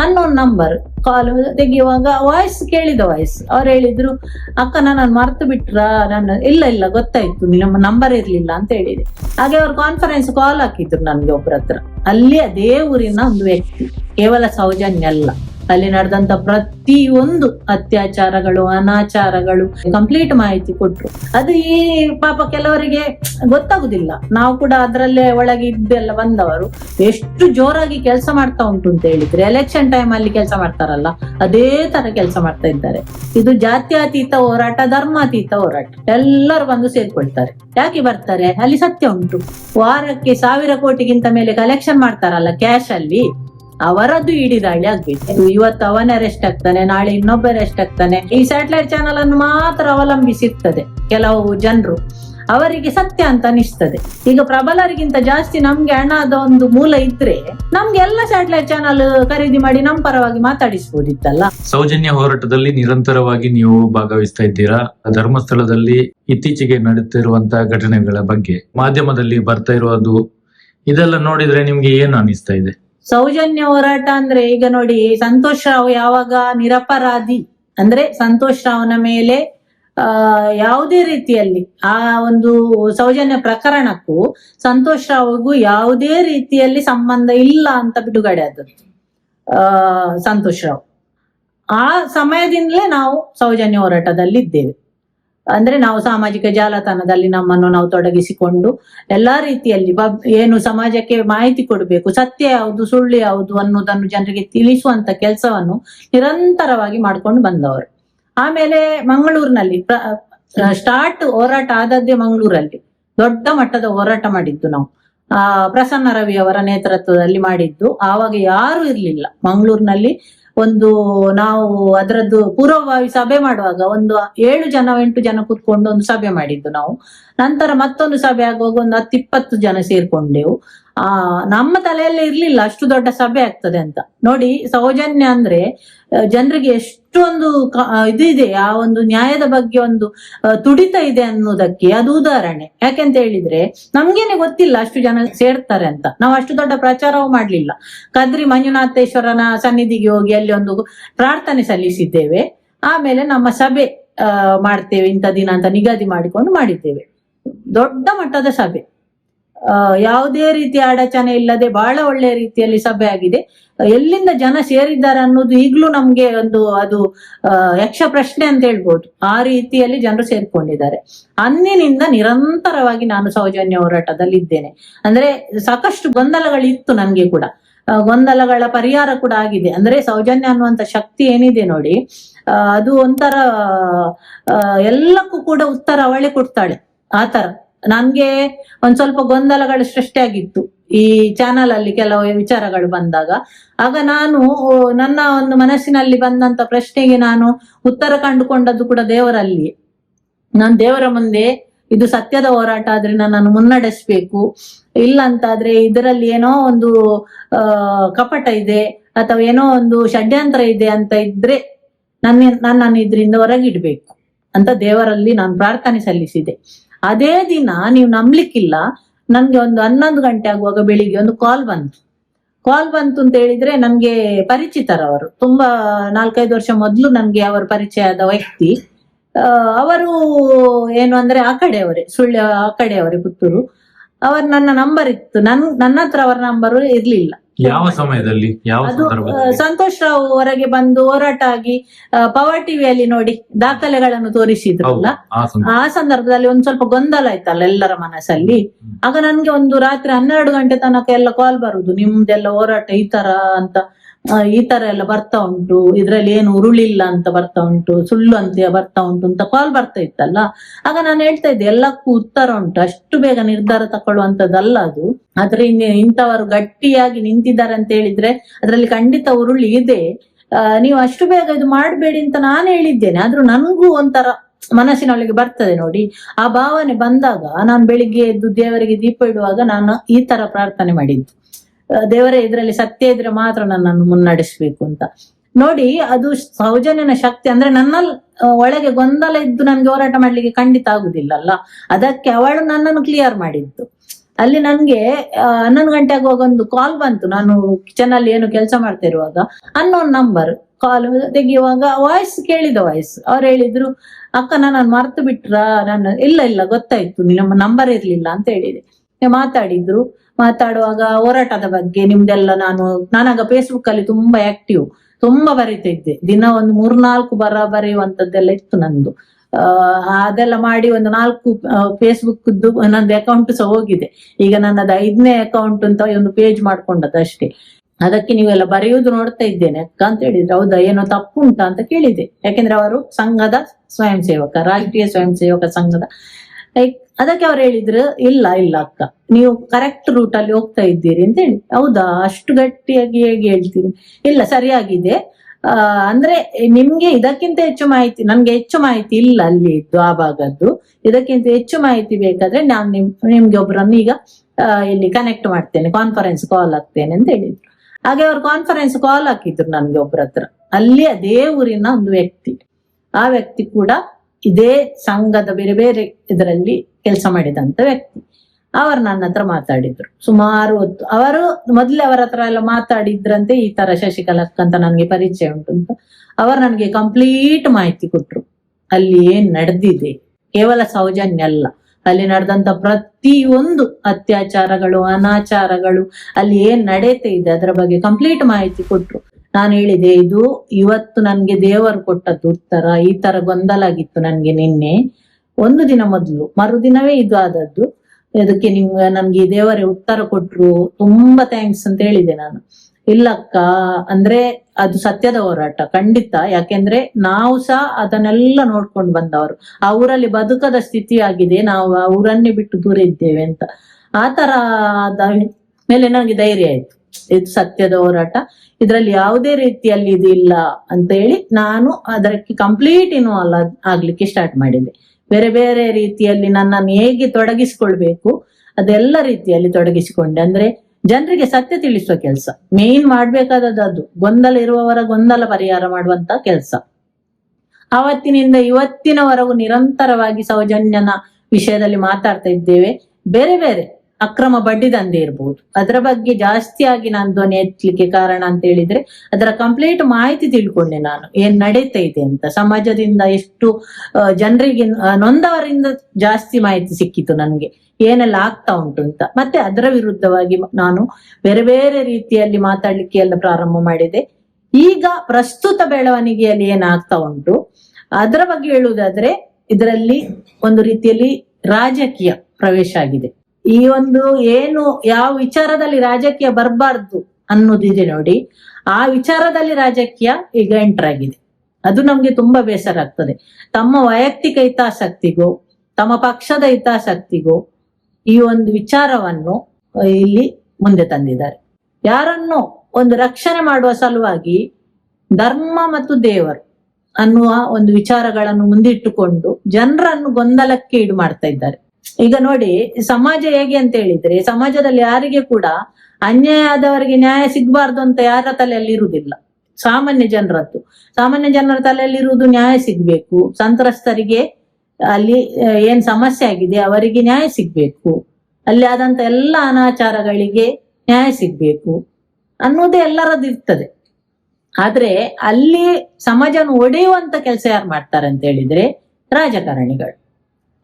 Unknown number call ತೆಗೆಯುವಾಗ voice ಕೇಳಿದ voice ಅವ್ರು ಹೇಳಿದ್ರು, ಅಕ್ಕ, ನಾನು ಮರ್ತು ಬಿಟ್ರ? ನನ್ನ ಇಲ್ಲ ಇಲ್ಲ, ಗೊತ್ತಾಯ್ತು. ನಿಮ್ಮ ನಂಬರ್ ಇರ್ಲಿಲ್ಲ ಅಂತ ಹೇಳಿದೆ. ಹಾಗೆ ಅವ್ರು ಕಾನ್ಫರೆನ್ಸ್ ಕಾಲ್ ಹಾಕಿದ್ರು ನನ್ಗೆ ಒಬ್ಬರ ಹತ್ರ. ಅಲ್ಲಿ ಅದೇ ಊರಿನ ಒಂದು ವ್ಯಕ್ತಿ. ಕೇವಲ ಸೌಜನ್ಯ ಅಲ್ಲ. ಅಲ್ಲಿ ನಡೆದಂತ ಪ್ರತಿಯೊಂದು ಅತ್ಯಾಚಾರಗಳು, ಅನಾಚಾರಗಳು ಕಂಪ್ಲೀಟ್ ಮಾಹಿತಿ ಕೊಟ್ರು. ಅದು ಈ ಪಾಪ ಕೆಲವರಿಗೆ ಗೊತ್ತಾಗುದಿಲ್ಲ. ನಾವು ಕೂಡ ಅದರಲ್ಲೇ ಒಳಗೆ ಇದ್ದೆಲ್ಲ ಬಂದವರು. ಎಷ್ಟು ಜೋರಾಗಿ ಕೆಲಸ ಮಾಡ್ತಾ ಉಂಟು ಅಂತ ಹೇಳಿದ್ರೆ ಎಲೆಕ್ಷನ್ ಟೈಮ್ ಅಲ್ಲಿ ಕೆಲಸ ಮಾಡ್ತಾರಲ್ಲ, ಅದೇ ತರ ಕೆಲಸ ಮಾಡ್ತಾ ಇದ್ದಾರೆ. ಇದು ಜಾತ್ಯತೀತ ಹೋರಾಟ, ಧರ್ಮಾತೀತ ಹೋರಾಟ. ಎಲ್ಲರೂ ಬಂದು ಸೇರ್ಕೊಳ್ತಾರೆ. ಯಾಕೆ ಬರ್ತಾರೆ? ಅಲ್ಲಿ ಸತ್ಯ ಉಂಟು. ವಾರಕ್ಕೆ ಸಾವಿರ ಕೋಟಿಗಿಂತ ಮೇಲೆ ಕಲೆಕ್ಷನ್ ಮಾಡ್ತಾರಲ್ಲ ಕ್ಯಾಶ್ ಅಲ್ಲಿ. ಅವರದ್ದು ಇಡೀ ದಾಳಿ ಇವತ್ತು ಅವನ ಅರೆಸ್ಟ್ ಆಗ್ತಾನೆ, ನಾಳೆ ಇನ್ನೊಬ್ಬ ಅರೆಸ್ಟ್ ಆಗ್ತಾನೆ. ಈ ಸ್ಯಾಟಲೈಟ್ ಚಾನಲ್ ಅನ್ನು ಮಾತ್ರ ಅವಲಂಬಿಸಿರ್ತದೆ ಕೆಲವು ಜನರು. ಅವರಿಗೆ ಸತ್ಯ ಅಂತ ಅನಿಸ್ತದೆ. ಈಗ ಪ್ರಬಲರಿಗಿಂತ ಜಾಸ್ತಿ ನಮ್ಗೆ ಹಣದ ಒಂದು ಮೂಲ ಇದ್ರೆ ನಮ್ಗೆ ಎಲ್ಲ ಸ್ಯಾಟಲೈಟ್ ಚಾನಲ್ ಖರೀದಿ ಮಾಡಿ ನಮ್ಮ ಪರವಾಗಿ ಮಾತಾಡಿಸಬಹುದಿತ್ತಲ್ಲ ಸೌಜನ್ಯ ಹೋರಾಟದಲ್ಲಿ ನಿರಂತರವಾಗಿ ನೀವು ಭಾಗವಹಿಸ್ತಾ ಇದ್ದೀರಾ? ಧರ್ಮಸ್ಥಳದಲ್ಲಿ ಇತ್ತೀಚೆಗೆ ನಡೆಯುತ್ತಿರುವಂತ ಘಟನೆಗಳ ಬಗ್ಗೆ ಮಾಧ್ಯಮದಲ್ಲಿ ಬರ್ತಾ ಇರುವುದು ಇದೆಲ್ಲ ನೋಡಿದ್ರೆ ನಿಮ್ಗೆ ಏನು ಅನಿಸ್ತಾ ಇದೆ? ಸೌಜನ್ಯ ಹೋರಾಟ ಅಂದ್ರೆ ಈಗ ನೋಡಿ ಸಂತೋಷ್ ರಾವ್ ಯಾವಾಗ ನಿರಪರಾಧಿ ಅಂದ್ರೆ ಸಂತೋಷ್ ರಾವ್ನ ಮೇಲೆ, ಆ, ಯಾವುದೇ ರೀತಿಯಲ್ಲಿ ಆ ಒಂದು ಸೌಜನ್ಯ ಪ್ರಕರಣಕ್ಕೂ ಸಂತೋಷ್ ರಾವ್ಗೂ ಯಾವುದೇ ರೀತಿಯಲ್ಲಿ ಸಂಬಂಧ ಇಲ್ಲ ಅಂತ ಬಿಡುಗಡೆ ಆದದ್ದು, ಆ, ಸಂತೋಷ್ ರಾವ್. ಆ ಸಮಯದಿಂದಲೇ ನಾವು ಸೌಜನ್ಯ ಹೋರಾಟದಲ್ಲಿ ಇದ್ದೇವೆ ಅಂದ್ರೆ ನಾವು ಸಾಮಾಜಿಕ ಜಾಲತಾಣದಲ್ಲಿ ನಮ್ಮನ್ನು ನಾವು ತೊಡಗಿಸಿಕೊಂಡು ಎಲ್ಲಾ ರೀತಿಯಲ್ಲಿ ಏನು ಸಮಾಜಕ್ಕೆ ಮಾಹಿತಿ ಕೊಡಬೇಕು, ಸತ್ಯ ಯಾವುದು, ಸುಳ್ಳು ಯಾವುದು ಅನ್ನೋದನ್ನು ಜನರಿಗೆ ತಿಳಿಸುವಂತ ಕೆಲಸವನ್ನು ನಿರಂತರವಾಗಿ ಮಾಡ್ಕೊಂಡು ಬಂದವರು. ಆಮೇಲೆ ಮಂಗಳೂರಿನಲ್ಲಿ ಸ್ಟಾರ್ಟ್ ಹೋರಾಟ ಆದದ್ದೇ ಮಂಗಳೂರಲ್ಲಿ. ದೊಡ್ಡ ಮಟ್ಟದ ಹೋರಾಟ ಮಾಡಿದ್ದು ನಾವು. ಆ, ಪ್ರಸನ್ನ ರವಿ ಅವರ ನೇತೃತ್ವದಲ್ಲಿ ಮಾಡಿದ್ದು. ಆವಾಗ ಯಾರು ಇರ್ಲಿಲ್ಲ. ಮಂಗಳೂರಿನಲ್ಲಿ ಒಂದು ನಾವು ಅದರದ್ದು ಪೂರ್ವಭಾವಿ ಸಭೆ ಮಾಡುವಾಗ ಒಂದು ಏಳು ಜನ, ಎಂಟು ಜನ ಕೂತ್ಕೊಂಡು ಒಂದು ಸಭೆ ಮಾಡಿದ್ದು ನಾವು. ನಂತರ ಮತ್ತೊಂದು ಸಭೆ ಆಗುವಾಗ ಒಂದು ಹತ್ತಿಪ್ಪತ್ತು ಜನ ಸೇರ್ಕೊಂಡೆವು. ಆ, ನಮ್ಮ ತಲೆಯಲ್ಲಿ ಇರ್ಲಿಲ್ಲ ಅಷ್ಟು ದೊಡ್ಡ ಸಭೆ ಆಗ್ತದೆ ಅಂತ. ನೋಡಿ, ಸೌಜನ್ಯ ಅಂದ್ರೆ ಜನರಿಗೆ ಎಷ್ಟೊಂದು ಇದು ಇದೆ, ಆ ಒಂದು ನ್ಯಾಯದ ಬಗ್ಗೆ ಒಂದು ತುಡಿತ ಇದೆ ಅನ್ನೋದಕ್ಕೆ ಅದು ಉದಾಹರಣೆ. ಯಾಕೆಂತ ಹೇಳಿದ್ರೆ, ನಮ್ಗೇನೆ ಗೊತ್ತಿಲ್ಲ ಅಷ್ಟು ಜನ ಸೇರ್ತಾರೆ ಅಂತ. ನಾವು ಅಷ್ಟು ದೊಡ್ಡ ಪ್ರಚಾರವೂ ಮಾಡ್ಲಿಲ್ಲ. ಕದ್ರಿ ಮಂಜುನಾಥೇಶ್ವರನ ಸನ್ನಿಧಿಗೆ ಹೋಗಿ ಅಲ್ಲಿ ಒಂದು ಪ್ರಾರ್ಥನೆ ಸಲ್ಲಿಸಿದ್ದೇವೆ. ಆಮೇಲೆ ನಮ್ಮ ಸಭೆ ಮಾಡ್ತೇವೆ ಇಂಥ ದಿನ ಅಂತ ನಿಗದಿ ಮಾಡಿಕೊಂಡು ಮಾಡಿದ್ದೇವೆ. ದೊಡ್ಡ ಮಟ್ಟದ ಸಭೆ. ಯಾವುದೇ ರೀತಿಯ ಅಡಚಣೆ ಇಲ್ಲದೆ ಬಹಳ ಒಳ್ಳೆಯ ರೀತಿಯಲ್ಲಿ ಸಭೆ ಆಗಿದೆ. ಎಲ್ಲಿಂದ ಜನ ಸೇರಿದ್ದಾರೆ ಅನ್ನೋದು ಈಗಲೂ ನಮ್ಗೆ ಒಂದು ಅದು ಯಕ್ಷ ಪ್ರಶ್ನೆ ಅಂತ ಹೇಳ್ಬೋದು. ಆ ರೀತಿಯಲ್ಲಿ ಜನರು ಸೇರ್ಕೊಂಡಿದ್ದಾರೆ. ಅಂದಿನಿಂದ ನಿರಂತರವಾಗಿ ನಾನು ಸೌಜನ್ಯ ಹೋರಾಟದಲ್ಲಿ ಇದ್ದೇನೆ ಅಂದ್ರೆ ಸಾಕಷ್ಟು ಗೊಂದಲಗಳಿತ್ತು ನನ್ಗೆ ಕೂಡ. ಗೊಂದಲಗಳ ಪರಿಹಾರ ಕೂಡ ಆಗಿದೆ. ಅಂದ್ರೆ ಸೌಜನ್ಯ ಅನ್ನುವಂತ ಶಕ್ತಿ ಏನಿದೆ ನೋಡಿ ಅದು ಒಂಥರ ಎಲ್ಲಕ್ಕೂ ಕೂಡ ಉತ್ತರ ಅವಳೆ ಕೊಡ್ತಾಳೆ. ಆತರ ನನ್ಗೆ ಒಂದ್ ಸ್ವಲ್ಪ ಗೊಂದಲಗಳು ಸೃಷ್ಟಿಯಾಗಿತ್ತು ಈ ಚಾನಲ್ ಅಲ್ಲಿ ಕೆಲವು ವಿಚಾರಗಳು ಬಂದಾಗ. ಆಗ ನಾನು ನನ್ನ ಒಂದು ಮನಸ್ಸಿನಲ್ಲಿ ಬಂದಂತ ಪ್ರಶ್ನೆಗೆ ನಾನು ಉತ್ತರ ಕಂಡುಕೊಂಡದ್ದು ಕೂಡ ದೇವರಲ್ಲಿ ನಾನು ದೇವರ ಮುಂದೆ ಇದು ಸತ್ಯದ ಹೋರಾಟ ಆದ್ರೆ ನನ್ನನ್ನು ಮುನ್ನಡೆಸ್ಬೇಕು. ಇಲ್ಲ ಅಂತಾದ್ರೆ ಇದರಲ್ಲಿ ಏನೋ ಒಂದು ಕಪಟ ಇದೆ ಅಥವಾ ಏನೋ ಒಂದು ಷಡ್ಯಂತ್ರ ಇದೆ ಅಂತ ಇದ್ರೆ ನನ್ನ, ನನ್ನನ್ನು ಇದರಿಂದ ಹೊರಗಿಡ್ಬೇಕು ಅಂತ ದೇವರಲ್ಲಿ ನಾನು ಪ್ರಾರ್ಥನೆ ಸಲ್ಲಿಸಿದೆ. ಅದೇ ದಿನ ನೀವು ನಂಬ್ಲಿಕ್ಕಿಲ್ಲ ನನ್ಗೆ ಒಂದು ಹನ್ನೊಂದು ಗಂಟೆ ಆಗುವಾಗ ಬೆಳಿಗ್ಗೆ ಒಂದು ಕಾಲ್ ಬಂತು. ಕಾಲ್ ಬಂತು ಅಂತ ಹೇಳಿದ್ರೆ ನನ್ಗೆ ಪರಿಚಿತರವರು ತುಂಬಾ ನಾಲ್ಕೈದು ವರ್ಷ ಮೊದಲು ನನ್ಗೆ ಅವರು ಪರಿಚಯ ಆದ ವ್ಯಕ್ತಿ ಅವರು ಏನು ಅಂದ್ರೆ ಆ ಕಡೆಯವರೇ ಸುಳ್ಯ ಆ ಕಡೆಯವರೇ ಪುತ್ತೂರು. ಅವರ ನನ್ನ ನಂಬರ್ ಇತ್ತು. ನನ್, ನನ್ನ ಹತ್ರ ಅವರ ನಂಬರ್ ಇರ್ಲಿಲ್ಲ. ಯಾವ ಸಮಯದಲ್ಲಿ? ಯಾವ ಸಂತೋಷ್ ರಾವ್ ಹೊರಗೆ ಬಂದು ಹೋರಾಟ ಆಗಿ ಪವರ್ ಟಿವಿಯಲ್ಲಿ ನೋಡಿ ದಾಖಲೆಗಳನ್ನು ತೋರಿಸಿದ್ರಲ್ಲ ಆ ಸಂದರ್ಭದಲ್ಲಿ ಒಂದ್ ಸ್ವಲ್ಪ ಗೊಂದಲ ಆಯ್ತಲ್ಲ ಎಲ್ಲರ ಮನಸ್ಸಲ್ಲಿ. ಆಗ ನನ್ಗೆ ಒಂದು ರಾತ್ರಿ ಹನ್ನೆರಡು ಗಂಟೆ ತನಕ ಎಲ್ಲ ಕಾಲ್ ಬರುದು ನಿಮ್ದೆಲ್ಲ ಹೋರಾಟ ಈ ತರ ಅಂತ. ಈ ತರ ಎಲ್ಲ ಬರ್ತಾ ಉಂಟು. ಇದ್ರಲ್ಲಿ ಏನು ಉರುಳಿಲ್ಲ ಅಂತ ಬರ್ತಾ ಉಂಟು. ಸುಳ್ಳು ಅಂತ ಬರ್ತಾ ಉಂಟು ಅಂತ ಕಾಲ್ ಬರ್ತಾ ಇತ್ತಲ್ಲ? ಆಗ ನಾನು ಹೇಳ್ತಾ ಇದ್ದೆ, ಎಲ್ಲಕ್ಕೂ ಉತ್ತರ ಉಂಟು. ಅಷ್ಟು ಬೇಗ ನಿರ್ಧಾರ ತಕೊಳ್ಳುವಂತದ್ದಲ್ಲ ಅದು. ಆದ್ರೆ ಇನ್ನು ಇಂಥವರು ಗಟ್ಟಿಯಾಗಿ ನಿಂತಿದ್ದಾರೆ ಅಂತ ಹೇಳಿದ್ರೆ ಅದರಲ್ಲಿ ಖಂಡಿತ ಉರುಳಿ ಇದೆ. ನೀವು ಅಷ್ಟು ಬೇಗ ಇದು ಮಾಡಬೇಡಿ ಅಂತ ನಾನು ಹೇಳಿದ್ದೇನೆ. ಆದ್ರೂ ನನಗೂ ಒಂಥರ ಮನಸ್ಸಿನೊಳಗೆ ಬರ್ತದೆ ನೋಡಿ. ಆ ಭಾವನೆ ಬಂದಾಗ ನಾನು ಬೆಳಿಗ್ಗೆ ಎದ್ದು ದೇವರಿಗೆ ದೀಪ ಇಡುವಾಗ ನಾನು ಈ ತರ ಪ್ರಾರ್ಥನೆ ಮಾಡಿದ್ದು. ದೇವರೇ, ಇದರಲ್ಲಿ ಸತ್ಯ ಇದ್ರೆ ಮಾತ್ರ ನನ್ನನ್ನು ಮುನ್ನಡೆಸ್ಬೇಕು ಅಂತ. ನೋಡಿ, ಅದು ಸೌಜನ್ಯನ ಶಕ್ತಿ ಅಂದ್ರೆ ನನ್ನ ಒಳಗೆ ಗೊಂದಲ ಇದ್ದು ನನ್ಗೆ ಹೋರಾಟ ಮಾಡ್ಲಿಕ್ಕೆ ಖಂಡಿತ ಆಗುದಿಲ್ಲಲ್ಲ. ಅದಕ್ಕೆ ಅವಳು ನನ್ನನ್ನು ಕ್ಲಿಯರ್ ಮಾಡಿದ್ದು. ಅಲ್ಲಿ ನನ್ಗೆ ಹನ್ನೊಂದು ಗಂಟೆ ಆಗುವಾಗ ಒಂದು ಕಾಲ್ ಬಂತು. ನಾನು ಕಿಚನ್ ಅಲ್ಲಿ ಏನು ಕೆಲಸ ಮಾಡ್ತಾ ಇರುವಾಗ ಅನ್ನೋನ್ ನಂಬರ್ ಕಾಲ್ ತೆಗೆಯುವಾಗ ವಾಯ್ಸ್ ಕೇಳಿದ ವಾಯ್ಸ್ ಅವ್ರು ಹೇಳಿದ್ರು ಅಕ್ಕ ನಾನು ಮರ್ತು ಬಿಟ್ರ? ನನ್ನ ಇಲ್ಲ ಇಲ್ಲ, ಗೊತ್ತಾಯ್ತು. ನಿಮ್ಮ ನಂಬರ್ ಇರ್ಲಿಲ್ಲ ಅಂತ ಹೇಳಿದೆ. ಮಾತಾಡಿದ್ರು. ಮಾತಾಡುವಾಗ ಹೋರಾಟದ ಬಗ್ಗೆ ನಿಮ್ದೆಲ್ಲ ನಾನು, ನಾನಾಗ ಫೇಸ್ಬುಕ್ ಅಲ್ಲಿ ತುಂಬಾ ಆಕ್ಟಿವ್ ತುಂಬಾ ಬರಿತಾ ಇದ್ದೆ. ದಿನ ಒಂದು ಮೂರ್ನಾಲ್ಕು ಬರ ಬರೆಯುವಂತದ್ದೆಲ್ಲ ಇತ್ತು ನಂದು. ಅದೆಲ್ಲ ಮಾಡಿ ಒಂದು ನಾಲ್ಕು ಫೇಸ್ಬುಕ್ ನಂದು ಅಕೌಂಟ್ ಸಹ ಹೋಗಿದೆ. ಈಗ ನನ್ನದು ಐದನೇ ಅಕೌಂಟ್ ಅಂತ ಒಂದು ಪೇಜ್ ಮಾಡ್ಕೊಂಡದ್ದು ಅಷ್ಟೇ. ಅದಕ್ಕೆ ನೀವೆಲ್ಲ ಬರೆಯುವುದು ನೋಡ್ತಾ ಇದ್ದೇನೆ. ಅಕ್ಕ ಅಂತ ಹೇಳಿದ್ರೆ, ಹೌದಾ, ಏನೋ ತಪ್ಪು ಉಂಟಾ ಅಂತ ಕೇಳಿದೆ. ಯಾಕೆಂದ್ರೆ ಅವರು ಸಂಘದ ಸ್ವಯಂ ಸೇವಕ ರಾಷ್ಟ್ರೀಯ ಸ್ವಯಂ ಸೇವಕ ಸಂಘದ. ಲೈಕ್ ಅದಕ್ಕೆ ಅವ್ರು ಹೇಳಿದ್ರು, ಇಲ್ಲ ಇಲ್ಲ ಅಕ್ಕ. ನೀವು ಕರೆಕ್ಟ್ ರೂಟ್ ಅಲ್ಲಿ ಹೋಗ್ತಾ ಇದ್ದೀರಿ ಅಂತ ಹೇಳಿ. ಹೌದಾ? ಅಷ್ಟು ಗಟ್ಟಿಯಾಗಿ ಹೇಗೆ ಹೇಳ್ತೀರಿ? ಇಲ್ಲ, ಸರಿಯಾಗಿದೆ. ಅಂದ್ರೆ ನಿಮ್ಗೆ ಇದಕ್ಕಿಂತ ಹೆಚ್ಚು ಮಾಹಿತಿ, ನನ್ಗೆ ಹೆಚ್ಚು ಮಾಹಿತಿ ಇಲ್ಲ ಅಲ್ಲಿ ಇದ್ದು, ಆ ಭಾಗದ್ದು. ಇದಕ್ಕಿಂತ ಹೆಚ್ಚು ಮಾಹಿತಿ ಬೇಕಾದ್ರೆ ನಾನು ನಿಮ್, ನಿಮ್ಗೆ ಒಬ್ರನ್ನ ಈಗ ಇಲ್ಲಿ ಕನೆಕ್ಟ್ ಮಾಡ್ತೇನೆ. ಕಾನ್ಫರೆನ್ಸ್ ಕಾಲ್ ಹಾಕ್ತೇನೆ ಅಂತ ಹೇಳಿದ್ರು. ಹಾಗೆ ಅವ್ರು ಕಾನ್ಫರೆನ್ಸ್ ಕಾಲ್ ಹಾಕಿದ್ರು ನನ್ಗೆ ಒಬ್ರ ಹತ್ರ. ಅಲ್ಲಿ ಅದೇ ಊರಿನ ಒಂದು ವ್ಯಕ್ತಿ. ಆ ವ್ಯಕ್ತಿ ಕೂಡ ಇದೇ ಸಂಘದ ಬೇರೆ ಬೇರೆ ಇದರಲ್ಲಿ ಕೆಲಸ ಮಾಡಿದಂತ ವ್ಯಕ್ತಿ. ಅವರು ನನ್ನ ಹತ್ರ ಮಾತಾಡಿದ್ರು. ಸುಮಾರು ಹೊತ್ತು, ಅವರು ಮೊದ್ಲೇ ಅವರ ಹತ್ರ ಎಲ್ಲ ಮಾತಾಡಿದ್ರಂತೆ, ಈ ತರ ಶಶಿಕಲಾಕ್ಕಂತ ನನಗೆ ಪರಿಚಯ ಉಂಟು ಅಂತ. ಅವರು ನನಗೆ ಕಂಪ್ಲೀಟ್ ಮಾಹಿತಿ ಕೊಟ್ರು. ಅಲ್ಲಿ ಏನ್ ನಡೆದಿದೆ? ಕೇವಲ ಸೌಜನ್ಯ ಅಲ್ಲ. ಅಲ್ಲಿ ನಡೆದಂತ ಪ್ರತಿಯೊಂದು ಅತ್ಯಾಚಾರಗಳು, ಅನಾಚಾರಗಳು, ಅಲ್ಲಿ ಏನ್ ನಡೀತಾ ಇದೆ, ಅದರ ಬಗ್ಗೆ ಕಂಪ್ಲೀಟ್ ಮಾಹಿತಿ ಕೊಟ್ರು. ನಾನು ಹೇಳಿದೆ, ಇದು ಇವತ್ತು ನನ್ಗೆ ದೇವರು ಕೊಟ್ಟದ್ದು ಉತ್ತರ ಈ ತರ ಗೊಂದಲ ಆಗಿತ್ತು ನನ್ಗೆ ನಿನ್ನೆ. ಒಂದು ದಿನ ಮೊದಲು, ಮರುದಿನವೇ ಇದು ಆದದ್ದು. ಅದಕ್ಕೆ ನಿಮ್ಗೆ ನಮ್ಗೆ ದೇವರೇ ಉತ್ತರ ಕೊಟ್ರು. ತುಂಬಾ ಥ್ಯಾಂಕ್ಸ್ ಅಂತ ಹೇಳಿದೆ ನಾನು. ಇಲ್ಲಕ್ಕ, ಅಂದ್ರೆ ಅದು ಸತ್ಯದ ಹೋರಾಟ, ಖಂಡಿತ. ಯಾಕೆಂದ್ರೆ ನಾವು ಸಹ ಅದನ್ನೆಲ್ಲ ನೋಡ್ಕೊಂಡು ಬಂದವರು. ಆ ಊರಲ್ಲಿ ಬದುಕದ ಸ್ಥಿತಿ ಆಗಿದೆ. ನಾವು ಆ ಊರನ್ನೇ ಬಿಟ್ಟು ದೂರ ಇದ್ದೇವೆ ಅಂತ. ಆ ತರ ಮೇಲೆ ನನಗೆ ಧೈರ್ಯ ಆಯ್ತು. ಇದು ಸತ್ಯದ ಹೋರಾಟ. ಇದರಲ್ಲಿ ಯಾವುದೇ ರೀತಿಯಲ್ಲಿ ಇದಿಲ್ಲ ಅಂತ ಹೇಳಿ ನಾನು ಅದಕ್ಕೆ ಕಂಪ್ಲೀಟ್ ಇನ್ವಾಲ್ವ್ ಆಗ್ಲಿಕ್ಕೆ ಸ್ಟಾರ್ಟ್ ಮಾಡಿದೆ. ಬೇರೆ ಬೇರೆ ರೀತಿಯಲ್ಲಿ ನನ್ನನ್ನು ಹೇಗೆ ತೊಡಗಿಸಿಕೊಳ್ಬೇಕು, ಅದೆಲ್ಲ ರೀತಿಯಲ್ಲಿ ತೊಡಗಿಸಿಕೊಂಡೆ. ಅಂದ್ರೆ ಜನರಿಗೆ ಸತ್ಯ ತಿಳಿಸುವ ಕೆಲಸ. ಮೇನ್ ಮಾಡ್ಬೇಕಾದದ್ದು ಅದು. ಗೊಂದಲ ಇರುವವರ ಗೊಂದಲ ಪರಿಹಾರ ಮಾಡುವಂತ ಕೆಲಸ. ಆವತ್ತಿನಿಂದ ಇವತ್ತಿನವರೆಗೂ ನಿರಂತರವಾಗಿ ಸೌಜನ್ಯನ ವಿಷಯದಲ್ಲಿ ಮಾತಾಡ್ತಾ ಇದ್ದೇವೆ. ಬೇರೆ ಬೇರೆ ಅಕ್ರಮ ಬಡ್ಡಿ ದಂಧೆ ಇರ್ಬೋದು. ಅದರ ಬಗ್ಗೆ ಜಾಸ್ತಿಯಾಗಿ ನಾನು ಧ್ವನಿ ಎತ್ತಲಿಕ್ಕೆ ಕಾರಣ ಅಂತ ಹೇಳಿದ್ರೆ, ಅದರ ಕಂಪ್ಲೀಟ್ ಮಾಹಿತಿ ತಿಳ್ಕೊಂಡೆ ನಾನು. ಏನ್ ನಡೀತಾ ಇದೆ ಅಂತ. ಸಮಾಜದಿಂದ ಎಷ್ಟು ಜನರಿಗೆ ನೊಂದವರಿಂದ ಜಾಸ್ತಿ ಮಾಹಿತಿ ಸಿಕ್ಕಿತು ನನಗೆ. ಏನೆಲ್ಲ ಆಗ್ತಾ ಉಂಟು ಅಂತ. ಮತ್ತೆ ಅದರ ವಿರುದ್ಧವಾಗಿ ನಾನು ಬೇರೆ ಬೇರೆ ರೀತಿಯಲ್ಲಿ ಮಾತಾಡ್ಲಿಕ್ಕೆ ಎಲ್ಲ ಪ್ರಾರಂಭ ಮಾಡಿದೆ. ಈಗ ಪ್ರಸ್ತುತ ಬೆಳವಣಿಗೆಯಲ್ಲಿ ಏನಾಗ್ತಾ ಉಂಟು, ಅದರ ಬಗ್ಗೆ ಹೇಳುವುದಾದ್ರೆ, ಇದರಲ್ಲಿ ಒಂದು ರೀತಿಯಲ್ಲಿ ರಾಜಕೀಯ ಪ್ರವೇಶ ಆಗಿದೆ. ಈ ಒಂದು ಏನು ಯಾವ ವಿಚಾರದಲ್ಲಿ ರಾಜಕೀಯ ಬರಬಾರ್ದು ಅನ್ನೋದಿದೆ ನೋಡಿ, ಆ ವಿಚಾರದಲ್ಲಿ ರಾಜಕೀಯ ಈಗ ಎಂಟರ್ ಆಗಿದೆ. ಅದು ನಮ್ಗೆ ತುಂಬಾ ಬೇಸರ ಆಗ್ತದೆ. ತಮ್ಮ ವೈಯಕ್ತಿಕ ಹಿತಾಸಕ್ತಿಗೂ, ತಮ್ಮ ಪಕ್ಷದ ಹಿತಾಸಕ್ತಿಗೂ ಈ ಒಂದು ವಿಚಾರವನ್ನು ಇಲ್ಲಿ ಮುಂದೆ ತಂದಿದ್ದಾರೆ. ಯಾರನ್ನು ಒಂದು ರಕ್ಷಣೆ ಮಾಡುವ ಸಲುವಾಗಿ ಧರ್ಮ ಮತ್ತು ದೇವರು ಅನ್ನುವ ಒಂದು ವಿಚಾರಗಳನ್ನು ಮುಂದಿಟ್ಟುಕೊಂಡು ಜನರನ್ನು ಗೊಂದಲಕ್ಕೆ ಈಡು ಮಾಡ್ತಾ ಇದ್ದಾರೆ. ಈಗ ನೋಡಿ, ಸಮಾಜ ಹೇಗೆ ಅಂತ ಹೇಳಿದ್ರೆ, ಸಮಾಜದಲ್ಲಿ ಯಾರಿಗೆ ಕೂಡ ಅನ್ಯಾಯ ಆದವರಿಗೆ ನ್ಯಾಯ ಸಿಗಬಾರ್ದು ಅಂತ ಯಾರ ತಲೆಯಲ್ಲಿ ಇರುವುದಿಲ್ಲ. ಸಾಮಾನ್ಯ ಜನರದ್ದು. ಸಾಮಾನ್ಯ ಜನರ ತಲೆಯಲ್ಲಿ ಇರುವುದು ನ್ಯಾಯ ಸಿಗ್ಬೇಕು. ಸಂತ್ರಸ್ತರಿಗೆ ಅಲ್ಲಿ ಏನ್ ಸಮಸ್ಯೆ ಆಗಿದೆ, ಅವರಿಗೆ ನ್ಯಾಯ ಸಿಗ್ಬೇಕು. ಅಲ್ಲಿ ಆದಂತ ಎಲ್ಲ ಅನಾಚಾರಗಳಿಗೆ ನ್ಯಾಯ ಸಿಗ್ಬೇಕು ಅನ್ನೋದೇ ಎಲ್ಲರದ್ದು ಇರ್ತದೆ. ಆದ್ರೆ ಅಲ್ಲಿ ಸಮಾಜವನ್ನು ಒಡೆಯುವಂತ ಕೆಲಸ ಯಾರು ಮಾಡ್ತಾರೆ ಅಂತ ಹೇಳಿದ್ರೆ ರಾಜಕಾರಣಿಗಳು.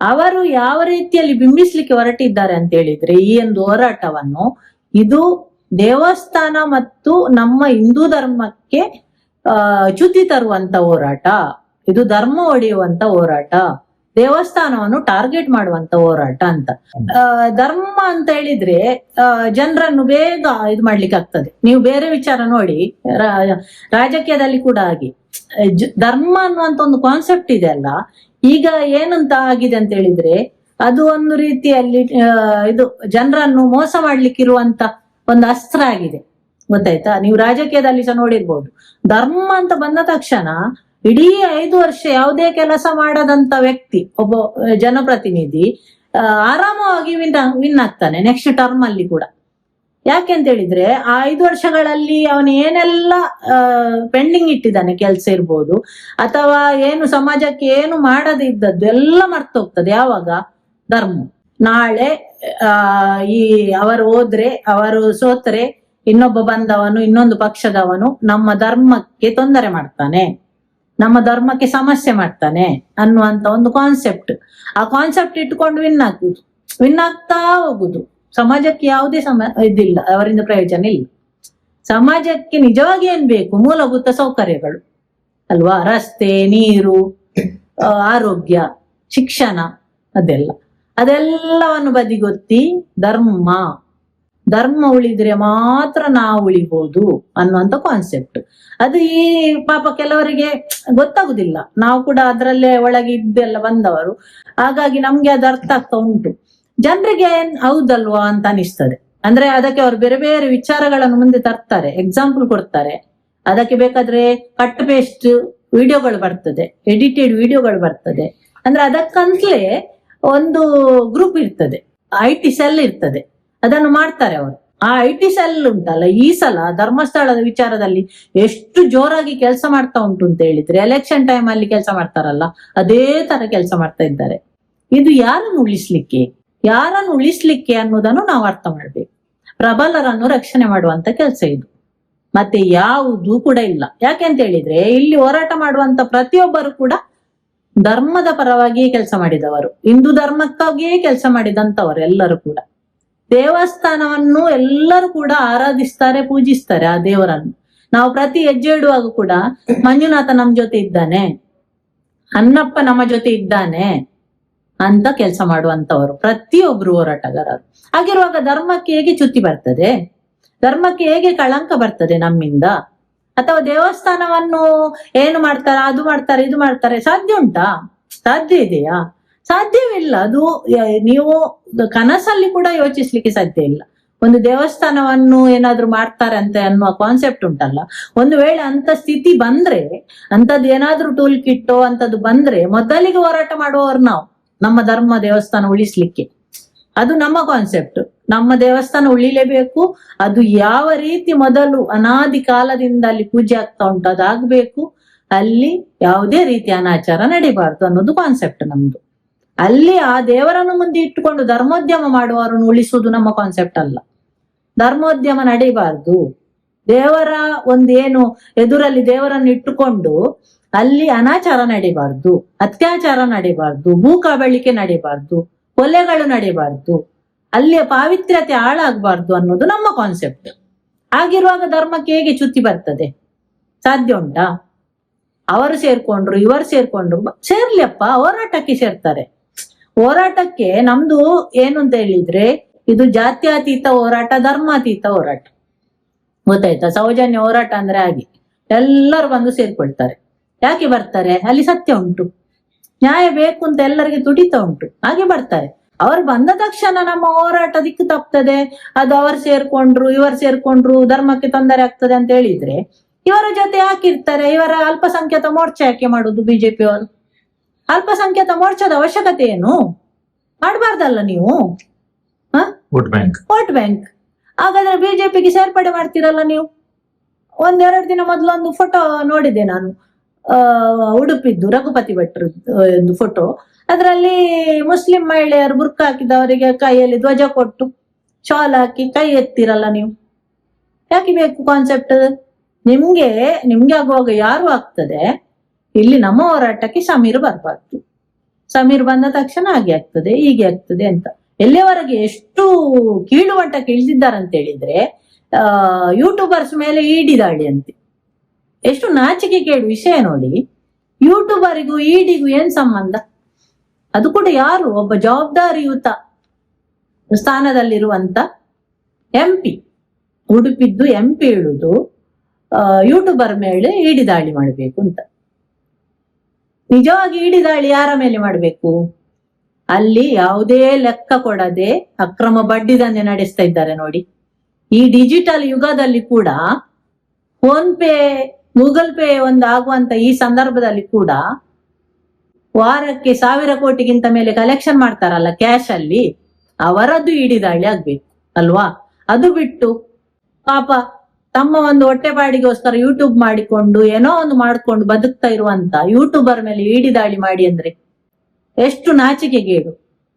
ಅವರು ಯಾವ ರೀತಿಯಲ್ಲಿ ಬಿಂಬಿಸ್ಲಿಕ್ಕೆ ಹೊರಟಿದ್ದಾರೆ ಅಂತ ಹೇಳಿದ್ರೆ, ಈ ಒಂದು ಹೋರಾಟವನ್ನು ಇದು ದೇವಸ್ಥಾನ ಮತ್ತು ನಮ್ಮ ಹಿಂದೂ ಧರ್ಮಕ್ಕೆ ಚ್ಯುತಿ ತರುವಂತ ಹೋರಾಟ, ಇದು ಧರ್ಮ ಒಡೆಯುವಂತ ಹೋರಾಟ, ದೇವಸ್ಥಾನವನ್ನು ಟಾರ್ಗೆಟ್ ಮಾಡುವಂತ ಹೋರಾಟ ಅಂತ. ಧರ್ಮ ಅಂತ ಹೇಳಿದ್ರೆ ಜನರನ್ನು ಬೇಗ ಇದು ಮಾಡ್ಲಿಕ್ಕೆ ಆಗ್ತದೆ. ನೀವು ಬೇರೆ ವಿಚಾರ ನೋಡಿ ರಾಜಕೀಯದಲ್ಲಿ ಕೂಡ ಹಾಗೆ. ಧರ್ಮ ಅನ್ನುವಂತ ಒಂದು ಕಾನ್ಸೆಪ್ಟ್ ಇದೆ ಅಲ್ಲ. ಈಗ ಏನಂತ ಆಗಿದೆ ಅಂತ ಹೇಳಿದ್ರೆ, ಅದು ಒಂದು ರೀತಿಯಲ್ಲಿ ಇದು ಜನರನ್ನು ಮೋಸ ಮಾಡ್ಲಿಕ್ಕೆ ಇರುವಂತ ಒಂದು ಅಸ್ತ್ರ ಆಗಿದೆ. ಗೊತ್ತಾಯ್ತಾ? ನೀವು ರಾಜಕೀಯದಲ್ಲಿ ಸಹ ನೋಡಿರ್ಬೋದು. ಧರ್ಮ ಅಂತ ಬಂದ ತಕ್ಷಣ ಇಡೀ ಐದು ವರ್ಷ ಯಾವುದೇ ಕೆಲಸ ಮಾಡದಂತ ವ್ಯಕ್ತಿ, ಒಬ್ಬ ಜನಪ್ರತಿನಿಧಿ ಆರಾಮವಾಗಿ ವಿನ್ ವಿನ್ ಆಗ್ತಾನೆ ನೆಕ್ಸ್ಟ್ ಟರ್ಮ್ ಅಲ್ಲಿ ಕೂಡ. ಯಾಕೆ ಅಂತ ಹೇಳಿದ್ರೆ ಆ ಐದು ವರ್ಷಗಳಲ್ಲಿ ಅವನು ಏನೆಲ್ಲ ಪೆಂಡಿಂಗ್ ಇಟ್ಟಿದ್ದಾನೆ ಕೆಲಸ ಇರ್ಬೋದು, ಅಥವಾ ಏನು ಸಮಾಜಕ್ಕೆ ಏನು ಮಾಡದೇ ಇದ್ದದ್ದು ಎಲ್ಲ ಮರ್ತೋಗ್ತದೆ ಯಾವಾಗ? ಧರ್ಮ. ನಾಳೆ, ಆ, ಈ ಅವರು ಹೋದ್ರೆ, ಅವರು ಸೋತ್ರೆ, ಇನ್ನೊಬ್ಬ ಬಂದವನು, ಇನ್ನೊಂದು ಪಕ್ಷದವನು ನಮ್ಮ ಧರ್ಮಕ್ಕೆ ತೊಂದರೆ ಮಾಡ್ತಾನೆ. ನಮ್ಮ ಧರ್ಮಕ್ಕೆ ಸಮಸ್ಯೆ ಮಾಡ್ತಾನೆ ಅನ್ನುವಂತ ಒಂದು ಕಾನ್ಸೆಪ್ಟ್ ಆ ಕಾನ್ಸೆಪ್ಟ್ ಇಟ್ಕೊಂಡು ವಿನ್ ಆಗುದು ವಿನ್ ಆಗ್ತಾ ಹೋಗುದು. ಸಮಾಜಕ್ಕೆ ಯಾವುದೇ ಸಮ, ಇದಿಲ್ಲ, ಅವರಿಂದ ಪ್ರಯೋಜನ ಇಲ್ಲ. ಸಮಾಜಕ್ಕೆ ನಿಜವಾಗಿ ಏನ್ ಬೇಕು? ಮೂಲಭೂತ ಸೌಕರ್ಯಗಳು. ಅಲ್ವಾ? ರಸ್ತೆ, ನೀರು ಆರೋಗ್ಯ, ಶಿಕ್ಷಣ, ಅದೆಲ್ಲ. ಅದೆಲ್ಲವನ್ನು ಬದಿಗೊತ್ತಿ ಧರ್ಮ. ಧರ್ಮ ಉಳಿದ್ರೆ ಮಾತ್ರ ನಾವು ಉಳಿಬಹುದು ಅನ್ನುವಂತ ಕಾನ್ಸೆಪ್ಟ್ ಅದು ಈ ಪಾಪ ಕೆಲವರಿಗೆ ಗೊತ್ತಾಗುದಿಲ್ಲ. ನಾವು ಕೂಡ ಅದರಲ್ಲೇ ಒಳಗೆ ಇದ್ದೆಲ್ಲ ಬಂದವರು. ಹಾಗಾಗಿ ನಮ್ಗೆ ಅದು ಅರ್ಥ ಆಗ್ತಾ ಉಂಟು. ಜನರಿಗೆ ಹೌದಲ್ವಾ ಅಂತ ಅನಿಸ್ತದೆ. ಅಂದ್ರೆ ಅದಕ್ಕೆ ಅವ್ರು ಬೇರೆ ಬೇರೆ ವಿಚಾರಗಳನ್ನು ಮುಂದೆ ತರ್ತಾರೆ ಎಕ್ಸಾಂಪಲ್ ಕೊಡ್ತಾರೆ. ಅದಕ್ಕೆ ಬೇಕಾದ್ರೆ ಕಟ್ ಪೇಸ್ಟ್ ವಿಡಿಯೋಗಳು ಬರ್ತದೆ ಎಡಿಟೆಡ್ ವಿಡಿಯೋಗಳು ಬರ್ತದೆ. ಅಂದ್ರೆ ಅದಕ್ಕಂತಲೇ ಒಂದು ಗ್ರೂಪ್ ಇರ್ತದೆ ಐ ಟಿ ಸೆಲ್ ಇರ್ತದೆ. ಅದನ್ನು ಮಾಡ್ತಾರೆ ಅವರು. ಆ ಐ ಟಿ ಸೆಲ್ ಉಂಟಲ್ಲ, ಈ ಸಲ ಧರ್ಮಸ್ಥಳದ ವಿಚಾರದಲ್ಲಿ ಎಷ್ಟು ಜೋರಾಗಿ ಕೆಲಸ ಮಾಡ್ತಾ ಉಂಟು ಅಂತ ಹೇಳಿದ್ರೆ ಎಲೆಕ್ಷನ್ ಟೈಮ್ ಅಲ್ಲಿ ಕೆಲಸ ಮಾಡ್ತಾರಲ್ಲ, ಅದೇ ತರ ಕೆಲಸ ಮಾಡ್ತಾ ಇದ್ದಾರೆ. ಇದು ಯಾರನ್ನು ಉಳಿಸ್ಲಿಕ್ಕೆ? ಯಾರನ್ನು ಉಳಿಸ್ಲಿಕ್ಕೆ ಅನ್ನೋದನ್ನು ನಾವು ಅರ್ಥ ಮಾಡ್ಬೇಕು. ಪ್ರಬಲರನ್ನು ರಕ್ಷಣೆ ಮಾಡುವಂತ ಕೆಲಸ ಇದು. ಮತ್ತೆ ಯಾವುದು ಕೂಡ ಇಲ್ಲ. ಯಾಕೆ ಅಂತ ಹೇಳಿದ್ರೆ, ಇಲ್ಲಿ ಹೋರಾಟ ಮಾಡುವಂತ ಪ್ರತಿಯೊಬ್ಬರು ಕೂಡ ಧರ್ಮದ ಪರವಾಗಿಯೇ ಕೆಲಸ ಮಾಡಿದವರು. ಹಿಂದೂ ಧರ್ಮಕ್ಕಾಗಿಯೇ ಕೆಲಸ ಮಾಡಿದಂತವರು ಎಲ್ಲರೂ ಕೂಡ. ದೇವಸ್ಥಾನವನ್ನು ಎಲ್ಲರೂ ಕೂಡ ಆರಾಧಿಸ್ತಾರೆ, ಪೂಜಿಸ್ತಾರೆ ಆ ದೇವರನ್ನು. ನಾವು ಪ್ರತಿ ಹೆಜ್ಜೆ ಇಡುವಾಗ ಕೂಡ ಮಂಜುನಾಥ ನಮ್ಮ ಜೊತೆ ಇದ್ದಾನೆ. ಅನ್ನಪ್ಪ ನಮ್ಮ ಜೊತೆ ಇದ್ದಾನೆ. ಅಂತ ಕೆಲಸ ಮಾಡುವಂತವರು. ಪ್ರತಿಯೊಬ್ರು ಹೋರಾಟಗಾರರು. ಹಾಗಿರುವಾಗ ಧರ್ಮಕ್ಕೆ ಹೇಗೆ ಚ್ಯುತಿ ಬರ್ತದೆ? ಧರ್ಮಕ್ಕೆ ಹೇಗೆ ಕಳಂಕ ಬರ್ತದೆ ನಮ್ಮಿಂದ? ಅಥವಾ ದೇವಸ್ಥಾನವನ್ನು ಏನು ಮಾಡ್ತಾರೆ, ಅದು ಮಾಡ್ತಾರೆ, ಇದು ಮಾಡ್ತಾರೆ, ಸಾಧ್ಯ ಉಂಟಾ? ಸಾಧ್ಯ ಇದೆಯಾ? ಸಾಧ್ಯವಿಲ್ಲ. ಅದು ನೀವು ಕನಸಲ್ಲಿ ಕೂಡ ಯೋಚಿಸ್ಲಿಕ್ಕೆ ಸಾಧ್ಯ ಇಲ್ಲ. ಒಂದು ದೇವಸ್ಥಾನವನ್ನು ಏನಾದ್ರೂ ಮಾಡ್ತಾರೆ ಅಂತ ಅನ್ನುವ ಕಾನ್ಸೆಪ್ಟ್ ಉಂಟಲ್ಲ. ಒಂದು ವೇಳೆ ಅಂತ ಸ್ಥಿತಿ ಬಂದ್ರೆ, ಅಂತದ್ದು ಏನಾದ್ರೂ ಟೂಲ್ ಕಿಟ್ಟೋ ಅಂತದ್ದು ಬಂದ್ರೆ, ಮೊದಲಿಗೆ ಹೋರಾಟ ಮಾಡುವವರು ನಾವು. ನಮ್ಮ ಧರ್ಮ ದೇವಸ್ಥಾನ ಉಳಿಸ್ಲಿಕ್ಕೆ. ಅದು ನಮ್ಮ ಕಾನ್ಸೆಪ್ಟ್ ನಮ್ಮ ದೇವಸ್ಥಾನ ಉಳಿಲೇಬೇಕು. ಅದು ಯಾವ ರೀತಿ ಮೊದಲು ಅನಾದಿ ಕಾಲದಿಂದ ಅಲ್ಲಿ ಪೂಜೆ ಆಗ್ತಾ ಉಂಟು, ಅದಾಗಬೇಕು. ಅಲ್ಲಿ ಯಾವುದೇ ರೀತಿ ಅನಾಚಾರ ನಡೀಬಾರ್ದು ಅನ್ನೋದು ಕಾನ್ಸೆಪ್ಟ್ ನಮ್ದು. ಅಲ್ಲಿ ಆ ದೇವರನ್ನು ಮುಂದೆ ಇಟ್ಟುಕೊಂಡು ಧರ್ಮೋದ್ಯಮ ಮಾಡುವವರನ್ನು ಉಳಿಸುವುದು ನಮ್ಮ ಕಾನ್ಸೆಪ್ಟ್ ಅಲ್ಲ. ಧರ್ಮೋದ್ಯಮ ನಡೀಬಾರ್ದು. ದೇವರ ಒಂದೇನು ಎದುರಲ್ಲಿ ದೇವರನ್ನು ಇಟ್ಟುಕೊಂಡು ಅಲ್ಲಿ ಅನಾಚಾರ ನಡೀಬಾರ್ದು, ಅತ್ಯಾಚಾರ ನಡೀಬಾರ್ದು, ಭೂ ಕಬಳಿಕೆ ನಡೀಬಾರ್ದು, ಕೊಲೆಗಳು ನಡೀಬಾರ್ದು ಅಲ್ಲಿಯ ಪಾವಿತ್ರ್ಯತೆ ಹಾಳಾಗಬಾರ್ದು ಅನ್ನೋದು ನಮ್ಮ ಕಾನ್ಸೆಪ್ಟ್ ಆಗಿರುವಾಗ ಧರ್ಮಕ್ಕೆ ಹೇಗೆ ಚ್ಯುತಿ ಬರ್ತದೆ? ಸಾಧ್ಯ ಉಂಟಾ? ಅವರು ಸೇರ್ಕೊಂಡ್ರು, ಇವರು ಸೇರ್ಕೊಂಡ್ರು ಸೇರ್ಲಿಯಪ್ಪ, ಹೋರಾಟಕ್ಕೆ ಸೇರ್ತಾರೆ. ಹೋರಾಟಕ್ಕೆ ನಮ್ದು ಏನು ಅಂತ ಹೇಳಿದ್ರೆ, ಇದು ಜಾತ್ಯಾತೀತ ಹೋರಾಟ, ಧರ್ಮಾತೀತ ಹೋರಾಟ. ಗೊತ್ತಾಯ್ತಾ? ಸೌಜನ್ಯ ಹೋರಾಟ ಅಂದ್ರೆ ಹಾಗೆ. ಎಲ್ಲರೂ ಬಂದು ಸೇರ್ಕೊಳ್ತಾರೆ. ಯಾಕೆ ಬರ್ತಾರೆ? ಅಲ್ಲಿ ಸತ್ಯ ಉಂಟು. ನ್ಯಾಯ ಬೇಕು ಅಂತ ಎಲ್ಲರಿಗೆ ತುಡಿತ ಉಂಟು. ಹಾಗೆ ಬರ್ತಾರೆ. ಅವ್ರು ಬಂದ ತಕ್ಷಣ ನಮ್ಮ ಹೋರಾಟ ದಿಕ್ಕು ತಪ್ತದೆ ಅದು ಅವರು ಸೇರ್ಕೊಂಡ್ರು ಇವರು ಸೇರ್ಕೊಂಡ್ರು ಧರ್ಮಕ್ಕೆ ತೊಂದರೆ ಆಗ್ತದೆ ಅಂತ ಹೇಳಿದ್ರೆ ಇವರ ಜೊತೆ ಯಾಕಿರ್ತಾರೆ ಇವರ ಅಲ್ಪಸಂಖ್ಯಾತ ಮೋರ್ಚಾ ಯಾಕೆ ಮಾಡುದು ಬಿಜೆಪಿ ಅವರು? ಅಲ್ಪಸಂಖ್ಯಾತ ಮೋರ್ಚಾದ ಅವಶ್ಯಕತೆ ಏನು? ಮಾಡಬಾರ್ದಲ್ಲ ನೀವು? ವೋಟ್ ಬ್ಯಾಂಕ್ ವೋಟ್ ಬ್ಯಾಂಕ್ ಹಾಗಾದ್ರೆ ಬಿಜೆಪಿಗೆ ಸೇರ್ಪಡೆ ಮಾಡ್ತೀರಲ್ಲ ನೀವು? ಒಂದೆರಡು ದಿನ ಮೊದಲು ಒಂದು ಫೋಟೋ ನೋಡಿದೆ ನಾನು. ಉಡುಪಿದ್ದು, ರಘುಪತಿ ಭಟ್ರು ಒಂದು ಫೋಟೋ ಅದರಲ್ಲಿ ಮುಸ್ಲಿಂ ಮಹಿಳೆಯರು ಬುರ್ಕ ಹಾಕಿದವರಿಗೆ ಕೈಯಲ್ಲಿ ಧ್ವಜ ಕೊಟ್ಟು ಶಾಲ್ ಹಾಕಿ ಕೈ ಎತ್ತಿರಲ್ಲ ನೀವು. ಯಾಕೆ ಬೇಕು ಕಾನ್ಸೆಪ್ಟ್ ನಿಮ್ಗೆ ನಿಮ್ಗೆ ಆಗುವಾಗ ಯಾರು ಆಗ್ತದೆ? ಇಲ್ಲಿ ನಮ್ಮ ಹೋರಾಟಕ್ಕೆ ಸಮೀರ್ ಬರಬಾರ್ದು. ಸಮೀರ್ ಬಂದ ತಕ್ಷಣ ಹಾಗೆ ಆಗ್ತದೆ, ಹೀಗೆ ಆಗ್ತದೆ ಅಂತ. ಎಲ್ಲಿಯವರೆಗೆ ಎಷ್ಟು ಕೀಳು ಮಟ್ಟಕ್ಕೆ ಇಳಿದಿದ್ದಾರೆ ಅಂತ ಹೇಳಿದ್ರೆ ಯೂಟ್ಯೂಬರ್ಸ್ ಮೇಲೆ ಈಡಿದಾಳಿ ಅಂತೆ. ಎಷ್ಟು ನಾಚಿಕೆ ಕೇಳು ವಿಷಯ ನೋಡಿ, ಯೂಟ್ಯೂಬರಿಗೂ ಇಡಿಗೂ ಏನ್ ಸಂಬಂಧ? ಅದು ಕೂಡ ಯಾರು? ಒಬ್ಬ ಜವಾಬ್ದಾರಿಯುತ ಸ್ಥಾನದಲ್ಲಿರುವಂತ ಎಂ ಪಿ ಉಡುಪಿದ್ದು ಎಂ ಪಿ ಹೇಳುದು ಯೂಟ್ಯೂಬರ್ ಮೇಲೆ ಇಡಿ ದಾಳಿ ಮಾಡಬೇಕು ಅಂತ. ನಿಜವಾಗಿ ಇಡಿ ದಾಳಿ ಯಾರ ಮೇಲೆ ಮಾಡಬೇಕು? ಅಲ್ಲಿ ಯಾವುದೇ ಲೆಕ್ಕ ಕೊಡದೆ ಅಕ್ರಮ ಬಡ್ಡಿ ದಂಧೆ ನಡೆಸ್ತಾ ಇದ್ದಾರೆ ನೋಡಿ. ಈ ಡಿಜಿಟಲ್ ಯುಗದಲ್ಲಿ ಕೂಡ ಫೋನ್ ಪೇ ಗೂಗಲ್ ಪೇ ಒಂದು ಆಗುವಂತ ಈ ಸಂದರ್ಭದಲ್ಲಿ ಕೂಡ ವಾರಕ್ಕೆ ಸಾವಿರ ಕೋಟಿಗಿಂತ ಮೇಲೆ ಕಲೆಕ್ಷನ್ ಮಾಡ್ತಾರಲ್ಲ ಕ್ಯಾಶ್ ಅಲ್ಲಿ, ಅವರದ್ದು ಇಡಿ ದಾಳಿ ಆಗ್ಬೇಕು, ಅಲ್ವಾ? ಅದು ಬಿಟ್ಟು ಪಾಪ ತಮ್ಮ ಒಂದು ಹೊಟ್ಟೆಪಾಡಿಗೋಸ್ಕರ ಯೂಟ್ಯೂಬ್ ಮಾಡಿಕೊಂಡು, ಏನೋ ಒಂದು ಮಾಡ್ಕೊಂಡು ಬದುಕ್ತಾ ಇರುವಂತ ಯೂಟ್ಯೂಬರ್ ಮೇಲೆ ಇಡಿ ದಾಳಿ ಮಾಡಿ ಅಂದ್ರೆ ಎಷ್ಟು ನಾಚಿಕೆಗೇಡು.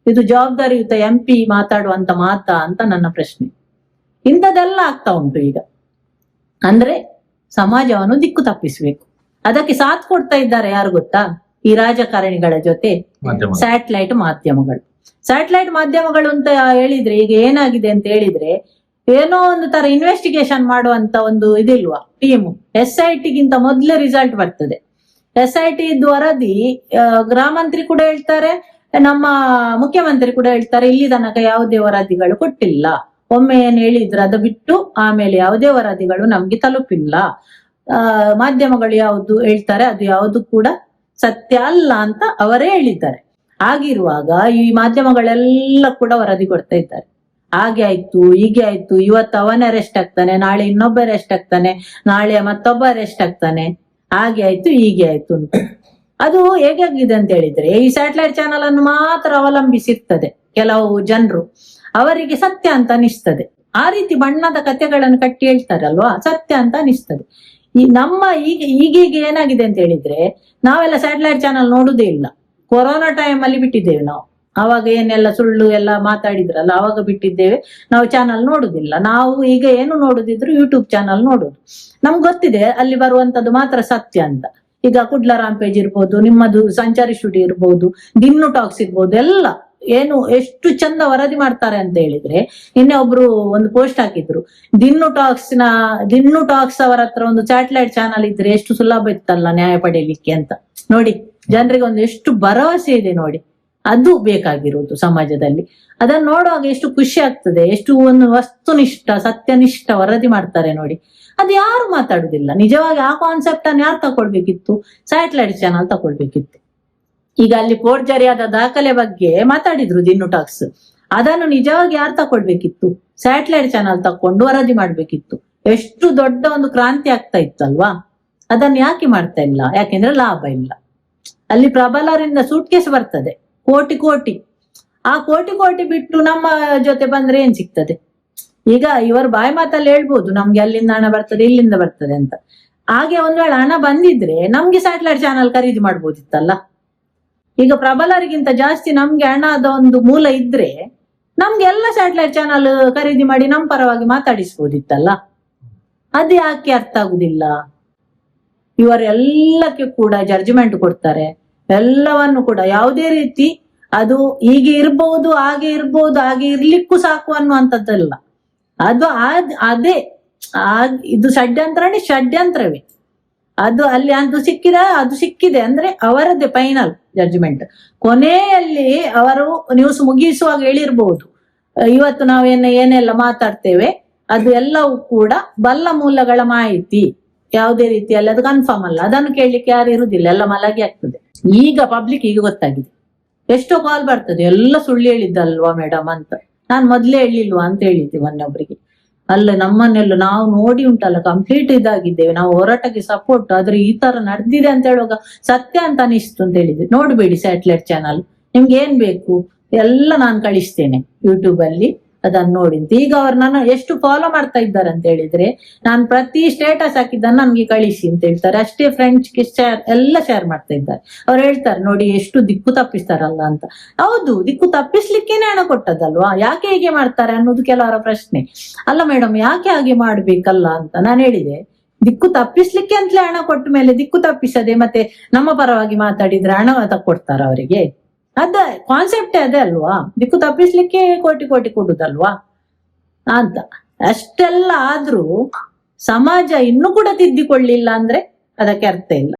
ಇದು ಜವಾಬ್ದಾರಿಯುತ ಎಂ ಪಿ ಮಾತಾಡುವಂತ ಮಾತಾ ಅಂತ ನನ್ನ ಪ್ರಶ್ನೆ. ಇಂಥದೆಲ್ಲ ಆಗ್ತಾ ಉಂಟು ಈಗ. ಅಂದ್ರೆ ಸಮಾಜವನ್ನು ದಿಕ್ಕು ತಪ್ಪಿಸ್ಬೇಕು. ಅದಕ್ಕೆ ಸಾಥ್ ಕೊಡ್ತಾ ಇದ್ದಾರೆ ಯಾರು ಗೊತ್ತಾ? ಈ ರಾಜಕಾರಣಿಗಳ ಜೊತೆ ಸ್ಯಾಟಲೈಟ್ ಮಾಧ್ಯಮಗಳು. ಸ್ಯಾಟಲೈಟ್ ಮಾಧ್ಯಮಗಳು ಅಂತ ಹೇಳಿದ್ರೆ ಈಗ ಏನಾಗಿದೆ ಅಂತ ಹೇಳಿದ್ರೆ ಏನೋ ಒಂದು ತರ ಇನ್ವೆಸ್ಟಿಗೇಷನ್ ಮಾಡುವಂತ ಒಂದು ಇದಿಲ್ವಾ? ಟೀಮ್. ಎಸ್ ಐ ಟಿಗಿಂತ ಮೊದಲೇ ರಿಸಲ್ಟ್ ಬರ್ತದೆ. ಎಸ್ ಐ ಟಿ ವರದಿ ಗ್ರಾಮಂತ್ರಿ ಕೂಡ ಹೇಳ್ತಾರೆ ನಮ್ಮ ಮುಖ್ಯಮಂತ್ರಿ ಕೂಡ ಹೇಳ್ತಾರೆ ಇಲ್ಲಿ ತನಕ ಯಾವುದೇ ವರದಿಗಳು ಕೊಟ್ಟಿಲ್ಲ. ಒಮ್ಮೆ ಏನ್ ಹೇಳಿದ್ರೆ, ಅದು ಬಿಟ್ಟು ಆಮೇಲೆ ಯಾವುದೇ ವರದಿಗಳು ನಮ್ಗೆ ತಲುಪಿಲ್ಲ. ಆ, ಮಾಧ್ಯಮಗಳು ಯಾವುದು ಹೇಳ್ತಾರೆ, ಅದು ಯಾವುದು ಕೂಡ ಸತ್ಯ ಅಲ್ಲ ಅಂತ ಅವರೇ ಹೇಳಿದ್ದಾರೆ. ಆಗಿರುವಾಗ ಈ ಮಾಧ್ಯಮಗಳೆಲ್ಲ ಕೂಡ ವರದಿ ಕೊಡ್ತಾ ಇದ್ದಾರೆ. ಹಾಗೆ ಆಯ್ತು, ಹೀಗೆ ಆಯ್ತು, ಇವತ್ತು ಅವನ ಅರೆಸ್ಟ್ ಆಗ್ತಾನೆ, ನಾಳೆ ಇನ್ನೊಬ್ಬ ಅರೆಸ್ಟ್ ಆಗ್ತಾನೆ, ನಾಳೆ ಮತ್ತೊಬ್ಬ ಅರೆಸ್ಟ್ ಆಗ್ತಾನೆ, ಹಾಗೆ ಆಯ್ತು, ಹೀಗೆ ಆಯ್ತು ಅಂತ. ಅದು ಹೇಗಾಗಿದೆ ಅಂತ ಹೇಳಿದ್ರೆ, ಈ ಸ್ಯಾಟಲೈಟ್ ಚಾನಲ್ ಅನ್ನು ಮಾತ್ರ ಅವಲಂಬಿಸಿರ್ತದೆ ಕೆಲವು ಜನರು. ಅವರಿಗೆ ಸತ್ಯ ಅಂತ ಅನಿಸ್ತದೆ. ಆ ರೀತಿ ಬಣ್ಣದ ಕಥೆಗಳನ್ನು ಕಟ್ಟಿ ಹೇಳ್ತಾರಲ್ವಾ? ಸತ್ಯ ಅಂತ ಅನಿಸ್ತದೆ. ಈ ನಮ್ಮ ಈಗ, ಈಗೀಗ ಏನಾಗಿದೆ ಅಂತ ಹೇಳಿದ್ರೆ, ನಾವೆಲ್ಲ ಸ್ಯಾಟಲೈಟ್ ಚಾನಲ್ ನೋಡುದೇ ಇಲ್ಲ. ಕೊರೋನಾ ಟೈಮ್ ಅಲ್ಲಿ ಬಿಟ್ಟಿದ್ದೇವೆ ನಾವು. ಅವಾಗ ಏನೆಲ್ಲ ಸುಳ್ಳು ಎಲ್ಲ ಮಾತಾಡಿದ್ರಲ್ಲ ಅವಾಗ ಬಿಟ್ಟಿದ್ದೇವೆ. ನಾವು ಚಾನಲ್ ನೋಡುದಿಲ್ಲ. ನಾವು ಈಗ ಏನು ನೋಡುದಿದ್ರು ಯೂಟ್ಯೂಬ್ ಚಾನಲ್ ನೋಡುದು. ನಮ್ಗೆ ಗೊತ್ತಿದೆ, ಅಲ್ಲಿ ಬರುವಂತದ್ದು ಮಾತ್ರ ಸತ್ಯ ಅಂತ. ಈಗ ಕುಡ್ಲ ಪೇಜ್ ಇರ್ಬೋದು, ನಿಮ್ಮದು ಸಂಚಾರಿ ಸ್ಟುಡಿಯೋ ಇರ್ಬೋದು ದಿನ್ನು ಟಾಕ್ಸ್ ಇರ್ಬೋದು, ಎಲ್ಲ. ಏನು ಎಷ್ಟು ಚಂದ ವರದಿ ಮಾಡ್ತಾರೆ ಅಂತ ಹೇಳಿದ್ರೆ, ನಿನ್ನೆ ಒಬ್ರು ಒಂದು ಪೋಸ್ಟ್ ಹಾಕಿದ್ರು. ದಿನ್ನು ಟಾಕ್ಸ್ನ, ದಿನ್ನು ಟಾಕ್ಸ್ ಅವರ ಹತ್ರ ಒಂದು ಸ್ಯಾಟಲೈಟ್ ಚಾನಲ್ ಇದ್ರೆ ಎಷ್ಟು ಸುಲಭ ಇತ್ತಲ್ಲ ನ್ಯಾಯ ಪಡೆಯಲಿಕ್ಕೆ ಅಂತ. ನೋಡಿ, ಜನರಿಗೆ ಒಂದು ಎಷ್ಟು ಭರವಸೆ ಇದೆ ನೋಡಿ. ಅದು ಬೇಕಾಗಿರೋದು ಸಮಾಜದಲ್ಲಿ. ಅದನ್ನ ನೋಡುವಾಗ ಎಷ್ಟು ಖುಷಿ ಆಗ್ತದೆ, ಎಷ್ಟು ಒಂದು ವಸ್ತುನಿಷ್ಠ, ಸತ್ಯನಿಷ್ಠ ವರದಿ ಮಾಡ್ತಾರೆ ನೋಡಿ. ಅದು ಯಾರು ಮಾತಾಡುದಿಲ್ಲ. ನಿಜವಾಗಿ ಆ ಕಾನ್ಸೆಪ್ಟ್ ಅನ್ನು ಯಾರು ತಕೊಳ್ಬೇಕಿತ್ತು? Satellite channel ತಕೊಳ್ಬೇಕಿತ್ತು. ಈಗ ಅಲ್ಲಿ ಫೋರ್ಜರಿಯಾದ ದಾಖಲೆ ಬಗ್ಗೆ ಮಾತಾಡಿದ್ರು ದಿನ್ನು ಟಾಕ್ಸ್ ಅದನ್ನು ನಿಜವಾಗಿ ಯಾರು ತಕೊಳ್ಬೇಕಿತ್ತು? ಸ್ಯಾಟಲೈಟ್ ಚಾನಲ್ ತಕೊಂಡು ವರದಿ ಮಾಡ್ಬೇಕಿತ್ತು. ಎಷ್ಟು ದೊಡ್ಡ ಒಂದು ಕ್ರಾಂತಿ ಆಗ್ತಾ ಇತ್ತಲ್ವಾ? ಅದನ್ನ ಯಾಕೆ ಮಾಡ್ತಾ ಇಲ್ಲ? ಯಾಕೆಂದ್ರೆ ಲಾಭ ಇಲ್ಲ. ಅಲ್ಲಿ ಪ್ರಬಲರಿಂದ ಸೂಟ್ ಕೇಸ್ ಬರ್ತದೆ. ಕೋಟಿ ಕೋಟಿ. ಆ ಕೋಟಿ ಕೋಟಿ ಬಿಟ್ಟು ನಮ್ಮ ಜೊತೆ ಬಂದ್ರೆ ಏನ್ ಸಿಗ್ತದೆ? ಈಗ ಇವರು ಬಾಯಿ ಮಾತಲ್ಲಿ ಹೇಳ್ಬೋದು, ನಮ್ಗೆ ಅಲ್ಲಿಂದ ಹಣ ಬರ್ತದೆ, ಇಲ್ಲಿಂದ ಬರ್ತದೆ ಅಂತ. ಹಾಗೆ ಒಂದ್ ವೇಳೆ ಹಣ ಬಂದಿದ್ರೆ ನಮ್ಗೆ ಸ್ಯಾಟಲೈಟ್ ಚಾನಲ್ ಖರೀದಿ ಮಾಡ್ಬೋದಿತ್ತಲ್ಲ? ಈಗ ಪ್ರಬಲರಿಗಿಂತ ಜಾಸ್ತಿ ನಮ್ಗೆ ಹಣದ ಒಂದು ಮೂಲ ಇದ್ರೆ ನಮ್ಗೆ ಎಲ್ಲ ಸ್ಯಾಟಲೈಟ್ ಚಾನಲ್ ಖರೀದಿ ಮಾಡಿ ನಮ್ಮ ಪರವಾಗಿ ಮಾತಾಡಿಸ್ಬೋದಿತ್ತಲ್ಲ ಅದು ಯಾಕೆ ಅರ್ಥ ಆಗುದಿಲ್ಲ? ಇವರೆಲ್ಲಕ್ಕೆ ಕೂಡ ಜಡ್ಜ್ಮೆಂಟ್ ಕೊಡ್ತಾರೆ. ಎಲ್ಲವನ್ನು ಕೂಡ ಯಾವುದೇ ರೀತಿ ಅದು ಹೀಗೆ ಇರ್ಬಹುದು ಹಾಗೆ ಇರ್ಬಹುದು ಹಾಗೆ ಇರ್ಲಿಕ್ಕೂ ಸಾಕು ಅನ್ನುವಂಥದ್ದಲ್ಲ. ಅದು ಅದೇ ಇದು ಷಡ್ಯಂತ್ರನೇ ಷಡ್ಯಂತ್ರವೇ. ಅದು ಅಲ್ಲಿ, ಅದು ಸಿಕ್ಕಿದ, ಅದು ಸಿಕ್ಕಿದೆ ಅಂದ್ರೆ ಅವರದ್ದೇ ಫೈನಲ್ ಜಡ್ಜ್ಮೆಂಟ್ ಕೊನೆಯಲ್ಲಿ ಅವರು ನ್ಯೂಸ್ ಮುಗಿಸುವಾಗ ಹೇಳಿರ್ಬಹುದು ಇವತ್ತು ನಾವೇನು ಏನೆಲ್ಲ ಮಾತಾಡ್ತೇವೆ, ಅದು ಎಲ್ಲವೂ ಕೂಡ ಬಲ್ಲ ಮೂಲಗಳ ಮಾಹಿತಿ. ಯಾವುದೇ ರೀತಿಯಲ್ಲಿ ಅದು ಕನ್ಫರ್ಮ್ ಅಲ್ಲ. ಅದನ್ನು ಕೇಳಲಿಕ್ಕೆ ಯಾರು ಇರುವುದಿಲ್ಲ. ಎಲ್ಲ ಮಲಗಿ ಆಗ್ತದೆ. ಈಗ ಪಬ್ಲಿಕ್ ಈಗ ಗೊತ್ತಾಗಿದೆ. ಎಷ್ಟೋ ಕಾಲ್ ಬರ್ತದೆ. ಎಲ್ಲ ಸುಳ್ಳು ಹೇಳಿದ್ದಲ್ವಾ ಮೇಡಮ್ ಅಂತ. ನಾನು ಮೊದ್ಲೇ ಹೇಳಿಲ್ವಾ ಅಂತ ಹೇಳಿದ್ದೆ ಒಬ್ರಿಗೆ. ಅಲ್ಲ ನಮ್ಮನ್ನೆಲ್ಲ ನಾವು ನೋಡಿ ಉಂಟಲ್ಲ ಕಂಪ್ಲೀಟ್ ಇದಾಗಿದ್ದೇವೆ. ನಾವು ಹೋರಾಟಕ್ಕೆ ಸಪೋರ್ಟ್ ಆದ್ರೆ ಈ ತರ ನಡೆದಿದೆ ಅಂತ ಹೇಳುವಾಗ ಸತ್ಯ ಅಂತ ಅನಿಸ್ತು ಅಂತ ಹೇಳಿದ್ರೆ. ನೋಡ್ಬೇಡಿ ಸ್ಯಾಟಲೈಟ್ ಚಾನಲ್ ನಿಮ್ಗೆ ಏನ್ ಬೇಕು? ಎಲ್ಲ ನಾನು ಕಳಿಸ್ತೇನೆ ಯೂಟ್ಯೂಬ್ ಅಲ್ಲಿ. ಅದನ್ನ ನೋಡಿ ಅಂತ ಈಗ ಅವ್ರು ನನ್ನ ಎಷ್ಟು ಫಾಲೋ ಮಾಡ್ತಾ ಇದ್ದಾರೆ ಅಂತ ಹೇಳಿದ್ರೆ, ನಾನು ಪ್ರತಿ ಸ್ಟೇಟಸ್ ಹಾಕಿದ್ದನ್ನ ನಮ್ಗೆ ಕಳಿಸಿ ಅಂತ ಹೇಳ್ತಾರೆ. ಅಷ್ಟೇ ಫ್ರೆಂಡ್ಸ್ಗೆ ಶೇರ್ ಎಲ್ಲ ಶೇರ್ ಮಾಡ್ತಾ ಇದ್ದಾರೆ. ಅವ್ರು ಹೇಳ್ತಾರೆ, ನೋಡಿ ಎಷ್ಟು ದಿಕ್ಕು ತಪ್ಪಿಸ್ತಾರಲ್ಲ ಅಂತ. ಹೌದು, ದಿಕ್ಕು ತಪ್ಪಿಸ್ಲಿಕ್ಕೇನೆ ಹಣ ಕೊಟ್ಟದಲ್ವಾ ಯಾಕೆ ಹೀಗೆ ಮಾಡ್ತಾರೆ ಅನ್ನೋದು ಕೆಲವರ ಪ್ರಶ್ನೆ. ಅಲ್ಲ ಮೇಡಮ್ ಯಾಕೆ ಹಾಗೆ ಮಾಡ್ಬೇಕಲ್ಲ ಅಂತ ನಾನು ಹೇಳಿದೆ. ದಿಕ್ಕು ತಪ್ಪಿಸ್ಲಿಕ್ಕೆ ಅಂತಲೇ ಹಣ ಕೊಟ್ಟ ಮೇಲೆ ದಿಕ್ಕು ತಪ್ಪಿಸದೆ ಮತ್ತೆ ನಮ್ಮ ಪರವಾಗಿ ಮಾತಾಡಿದ್ರೆ ಹಣ ತಕ್ಕೊಡ್ತಾರ ಅವರಿಗೆ? ಅದ ಕಾನ್ಸೆಪ್ಟೇ ಅದೇ ಅಲ್ವಾ? ದಿಕ್ಕು ತಪ್ಪಿಸ್ಲಿಕ್ಕೆ ಕೋಟಿ ಕೋಟಿ ಕೊಡುದಲ್ವಾ? ಅಂತ. ಅಷ್ಟೆಲ್ಲ ಆದ್ರೂ ಸಮಾಜ ಇನ್ನೂ ಕೂಡ ತಿದ್ದಿಕೊಳ್ಳಿಲ್ಲ ಅಂದ್ರೆ ಅದಕ್ಕೆ ಅರ್ಥ ಇಲ್ಲ.